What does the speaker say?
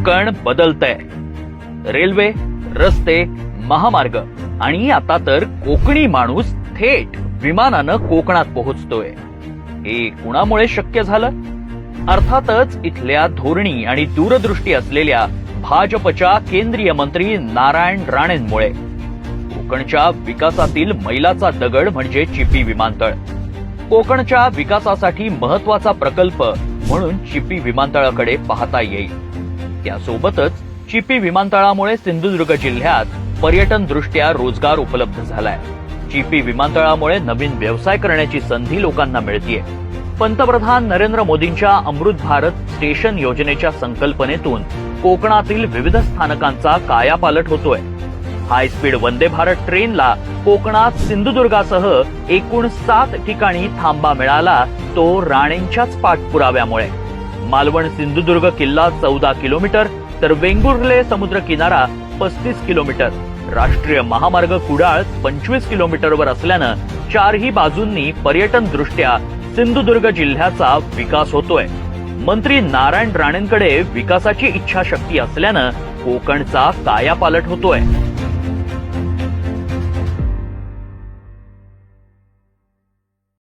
कोकण बदलतंय. रेल्वे रस्ते महामार्ग आणि आता तर कोकणी माणूस थेट विमानानं कोकणात पोहोचतोय. हे कुणामुळे शक्य झालं? अर्थातच इथल्या धोरणी आणि दूरदृष्टी असलेल्या भाजपच्या केंद्रीय मंत्री नारायण राणेंमुळे. कोकणच्या विकासातील मैलाचा दगड म्हणजे चिपी विमानतळ. कोकणच्या विकासासाठी महत्त्वाचा प्रकल्प म्हणून चिपी विमानतळाकडे पाहता येईल. त्यासोबतच चिपी विमानतळामुळे सिंधुदुर्ग जिल्ह्यात पर्यटन दृष्ट्या रोजगार उपलब्ध झालाय. चिपी विमानतळामुळे नवीन व्यवसाय करण्याची संधी लोकांना मिळतीये. पंतप्रधान नरेंद्र मोदींच्या अमृत भारत स्टेशन योजनेच्या संकल्पनेतून कोकणातील विविध स्थानकांचा कायापालट होतोय. हायस्पीड वंदे भारत ट्रेनला कोकणात सिंधुदुर्गासह एकूण सात ठिकाणी थांबा मिळाला तो राणेंच्याच पाठपुराव्यामुळे. मालवण सिंधुदुर्ग किल्ला चौदा किलोमीटर तर वेंगुर्ले समुद्र किनारा पस्तीस किलोमीटर. राष्ट्रीय महामार्ग कुडाळ पंचवीस किलोमीटरवर असल्यानं चारही बाजूंनी पर्यटन दृष्ट्या सिंधुदुर्ग जिल्ह्याचा विकास होतोय. मंत्री नारायण राणेंकडे विकासाची इच्छाशक्ती असल्यानं कोकणचा कायापालट होतोय.